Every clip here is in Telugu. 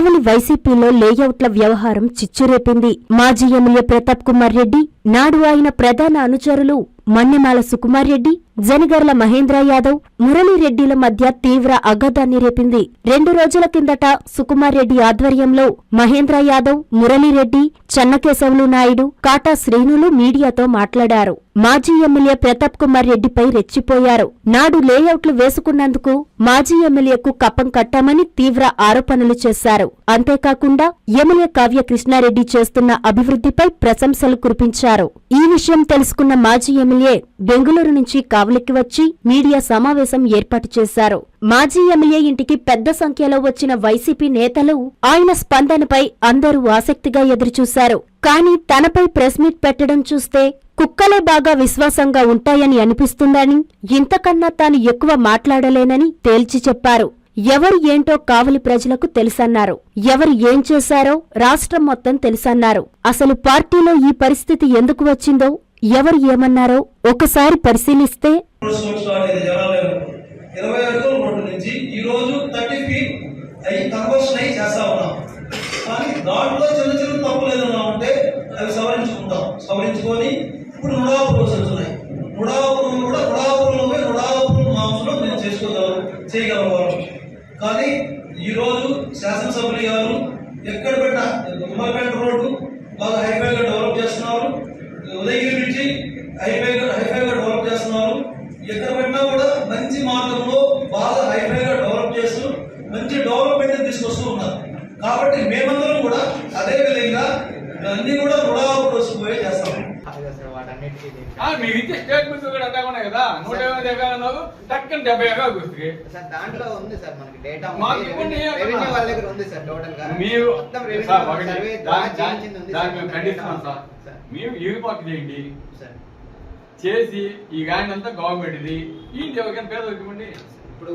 కావలి వైసీపీలో లేఅవుట్ల వ్యవహారం చిచ్చురేపింది. మాజీ ఎమ్మెల్యే ప్రతాప్ కుమార్ రెడ్డి నాడు ఆయన ప్రధాన అనుచరులు మన్నెమాల సుకుమార్ రెడ్డి జనగర్ల మహేంద్ర యాదవ్ మురళీరెడ్డిల మధ్య తీవ్ర అగాధాన్ని రేపింది. రెండు రోజుల కిందట సుకుమార్ రెడ్డి ఆధ్వర్యంలో మహేంద్ర యాదవ్ మురళీరెడ్డి చెన్నకేశవులు నాయుడు కాటా శ్రీనులు మీడియాతో మాట్లాడారు. మాజీ ఎమ్మెల్యే ప్రతాప్ కుమార్ రెడ్డిపై రెచ్చిపోయారు. నాడు లేఅవుట్లు వేసుకున్నందుకు మాజీ ఎమ్మెల్యేకు కప్పం కట్టామని తీవ్ర ఆరోపణలు చేశారు. అంతేకాకుండా ఎమ్మెల్యే కావ్య కృష్ణారెడ్డి చేస్తున్న అభివృద్ధిపై ప్రశంసలు కురిపించారు. ఈ విషయం తెలుసుకున్న మాజీ ఎమ్మెల్యే బెంగుళూరు నుంచి కావ కావలికి వచ్చి మీడియా సమావేశం ఏర్పాటు చేశారు. మాజీ ఎమ్మెల్యే ఇంటికి పెద్ద సంఖ్యలో వచ్చిన వైసీపీ నేతలు ఆయన స్పందనపై అందరూ ఆసక్తిగా ఎదురుచూశారు. కానీ తనపై ప్రెస్ మీట్ పెట్టడం చూస్తే కుక్కలే బాగా విశ్వాసంగా ఉంటాయని అనిపిస్తుందని ఇంతకన్నా తాను ఎక్కువ మాట్లాడలేనని తేల్చి చెప్పారు. ఎవరు ఏంటో కావలి ప్రజలకు తెలుసన్నారు. ఎవరు ఏం చేశారో రాష్ట్రం మొత్తం తెలుసన్నారు. అసలు పార్టీలో ఈ పరిస్థితి ఎందుకు వచ్చిందో ఎవరు ఏమన్నారో ఒకసారి పరిశీలిస్తే రోజులకు స్టార్ట్ అయింది ఇరవై అడుగుల రోడ్డు నుంచి ఈ రోజు థర్టీ ఫీట్ అవి కన్వర్షన్ అయి చేస్తా ఉన్నాం కానీ దాంట్లో చిన్న చిన్న తప్పులు ఏదైనా ఉంటే అవి సవరించుకుంటాం సవరించుకొని ఇప్పుడు నుడాపురం ఉన్నాయి నుడాపురం కూడా నుడాపురంలో పోయి నుడాపురం మాంసంలో మేము చేసుకోగలం చేయగలవారు కానీ ఈరోజు రోజు శాసనసభ్యులు గారు ఎక్కడ పెట్ట తుమ్మలపేట రోడ్డు బాగా హైఫైగా కాబట్టి మేమందరం కూడా అదే విధంగా అన్ని కూడా రుణాలు చేస్తాం. అదే సార్ వాటన్నిటికీ దీనికి. ఆ, మీరు ఇచ్చే స్టేట్మెంట్స్ కూడా అట్లా ఉన్నాయి కదా. నూట యాభై ఎకరాలు అన్నారు. టక్కన డెబ్బై ఎకరాలు గుర్తుకి. సార్ దాంట్లో ఉంది సార్ మనకి డేటా మాకు ఇవ్వండి ఏమన్నా. రెవెన్యూ వాళ్ళ దగ్గర ఉంది సార్ టోటల్గా. మీరు మొత్తం రెవెన్యూ సార్ దాన్ని. మేము ఖండిస్తున్నాం చేయండి. చేసి ఈ గాయన అంతా గవర్నమెంట్ ఇది ఈ ఎవరికైనా ఇవ్వండి. ఇప్పుడు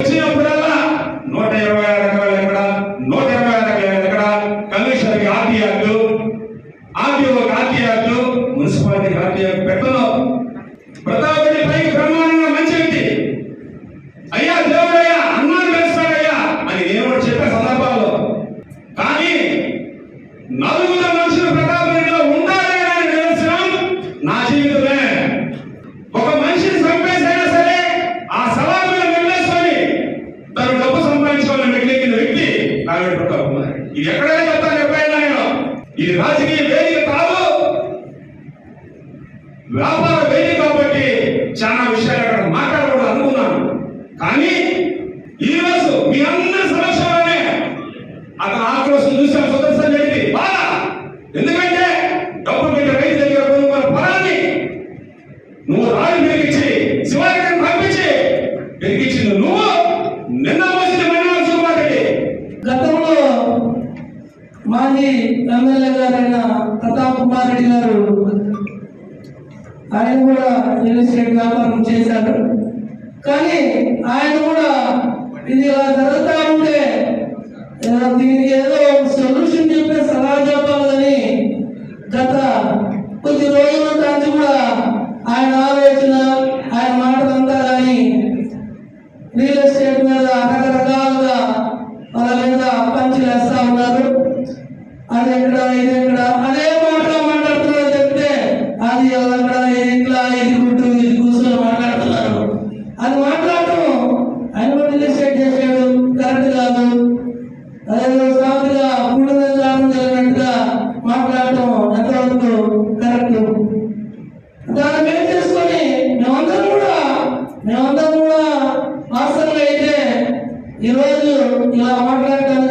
వచ్చినప్పుడల్లా నూట ఇరవై ఆరు ఎకరాలు ఎక్కడ నూట ఇరవై ఆరు ఎకరాలు ఎక్కడ కమిషనర్కి ఆర్టీ యాక్టు ఆర్టీఓకి ఆర్టీ యాక్టు మున్సిపాలిటీకి ఆర్టీ యాక్ట్ పెట్టను. ఇది రాజకీయ వేదిక కాదు. వ్యాపార వేదిక కాబట్టి చాలా విషయాలు అక్కడ మాట్లాడకూడదు అనుకున్నాను. కానీ ఈరోజు మీ అందరి సమస్యలోనే అతను ఆక్రోశం చూసిన సుదర్శన్ జరిగింది బాధ ఎందుకంటే మాజీ ఎమ్మెల్యే గారైన ప్రతాప్ కుమార్ రెడ్డి గారు ఆయన కూడా రియల్ ఎస్టేట్ వ్యాపారం చేశారు. కానీ ఆయన కూడా ఇది ఇలా జరుగుతూ ఉంటే దీనికి ఏదో సొల్యూషన్ చెప్పే సలహా చెప్పాలని గత కొద్ది రోజుల నుంచి కూడా ఆయన ఆలోచన ఆయన మాటలంతా కానీ రియల్ ఎస్టేట్ మీద రకరకాలుగా వాళ్ళ మీద పంచులు వేస్తా ఉన్నారు అది ఎక్కడ ఇది ఎక్కడ అదే మాటలో మాట్లాడుతున్నారు చెప్తే అది అక్కడ ఇది ఇట్లా ఇది గుట్టు ఇది కూర్చొని మాట్లాడుతున్నారు అది మాట్లాడటం ఆయన కూడా రియల్ ఎస్టేట్ చేసాడు కరెక్ట్ కాదు అదే సాగుగా కూడిన దానం జరిగినట్టుగా మాట్లాడటం ఎంతవరకు కరెక్ట్ దాన్ని ఏం చేసుకొని మేమందరం కూడా మేమంతా కూడా వాస్తవంగా అయితే ఈరోజు ఇలా మాట్లాడటం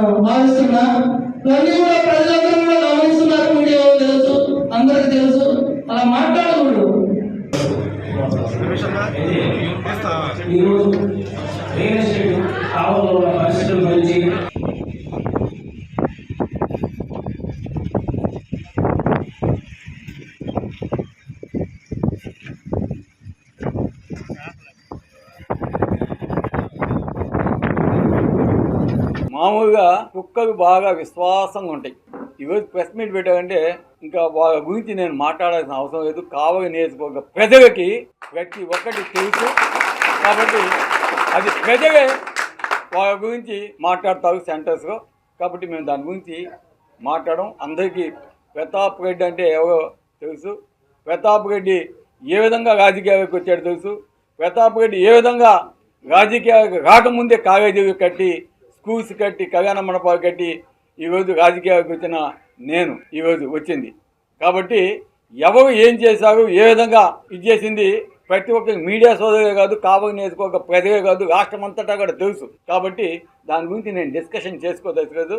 భావిస్తున్నా ఇవన్నీ కూడా ప్రజలందరూ కూడా గమనిస్తున్నారు. మీడియా తెలుసు అందరికి తెలుసు. అలా మాట్లాడకూడదు. ఈరోజు రియల్ ఎస్టేట్ కావాలన్న పరిస్థితుల గురించి మామూలుగా కుక్కలు బాగా విశ్వాసంగా ఉంటాయి. ఈరోజు ప్రెస్ మీట్ పెట్టాలంటే ఇంకా వాళ్ళ గురించి నేను మాట్లాడాల్సిన అవసరం లేదు. కావలి నియోజకవర్గ ప్రజలకి ప్రతి ఒక్కటి తెలుసు. కాబట్టి అది ప్రజలే వాళ్ళ గురించి మాట్లాడతారు సెంటర్స్లో. కాబట్టి మేము దాని గురించి మాట్లాడడం. అందరికీ ప్రతాప్ రెడ్డి అంటే ఎవరో తెలుసు. ప్రతాప్ రెడ్డి ఏ విధంగా రాజకీయాలకు వచ్చాడో తెలుసు. ప్రతాప్ రెడ్డి ఏ విధంగా రాజకీయాలకు రాకముందే కాలేజీలు కట్టి స్కూల్స్ కట్టి కళ్యాణ మండపాలు కట్టి ఈరోజు రాజకీయాలకు వచ్చిన నేను ఈరోజు వచ్చింది. కాబట్టి ఎవరు ఏం చేశారు ఏ విధంగా ఇది చేసింది ప్రతి ఒక్క మీడియా సోదరే కాదు కావలి నియోజకవర్గ ప్రజలే కాదు రాష్ట్రమంతటా కూడా తెలుసు. కాబట్టి దాని గురించి నేను discussion చేసుకోదలుచుకోలేదు.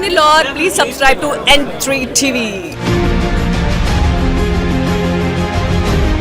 Hi Nilor, please subscribe to N3 TV.